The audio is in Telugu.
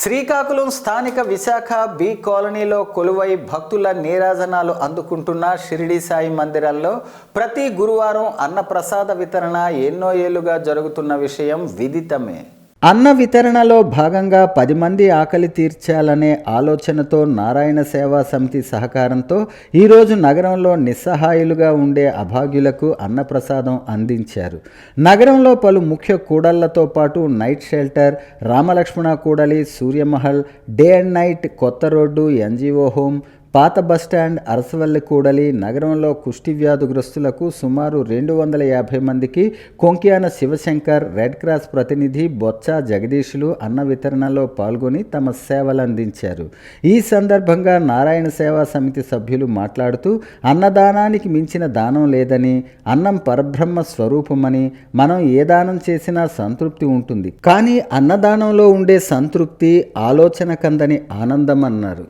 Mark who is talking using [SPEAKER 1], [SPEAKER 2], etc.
[SPEAKER 1] శ్రీకాకుళం స్థానిక విశాఖ బి కాలనీలో కొలువై భక్తుల నీరాజనాలు అందుకుంటున్న షిరిడి సాయి మందిరాల్లో ప్రతి గురువారం అన్నప్రసాద వితరణ ఎన్నో ఏళ్ళుగా జరుగుతున్న విషయం విదితమే. అన్న వితరణలో భాగంగా పది మంది ఆకలి తీర్చాలనే ఆలోచనతో నారాయణ సేవా సమితి సహకారంతో ఈరోజు నగరంలో నిస్సహాయులుగా ఉండే అభాగ్యులకు అన్నప్రసాదం అందించారు. నగరంలో పలు ముఖ్య కూడళ్ళతో పాటు నైట్ షెల్టర్ రామలక్ష్మణ కూడలి సూర్యమహల్ డే అండ్ నైట్ కొత్త రోడ్డు ఎన్జిఓ హోమ్ పాత బస్టాండ్ అరసవల్లి కూడలి నగరంలో కుష్టి వ్యాధిగ్రస్తులకు సుమారు రెండు వందల యాభై మందికి కొంకియాన శివశంకర్ రెడ్ క్రాస్ ప్రతినిధి బొత్స జగదీషులు అన్న వితరణలో పాల్గొని తమ సేవలు అందించారు ఈ సందర్భంగా నారాయణ సేవా సమితి సభ్యులు మాట్లాడుతూ అన్నదానానికి మించిన దానం లేదని అన్నం పరబ్రహ్మ స్వరూపమని మనం ఏ దానం చేసినా సంతృప్తి ఉంటుంది. కానీ అన్నదానంలో ఉండే సంతృప్తి ఆలోచన కందని ఆనందం అన్నారు.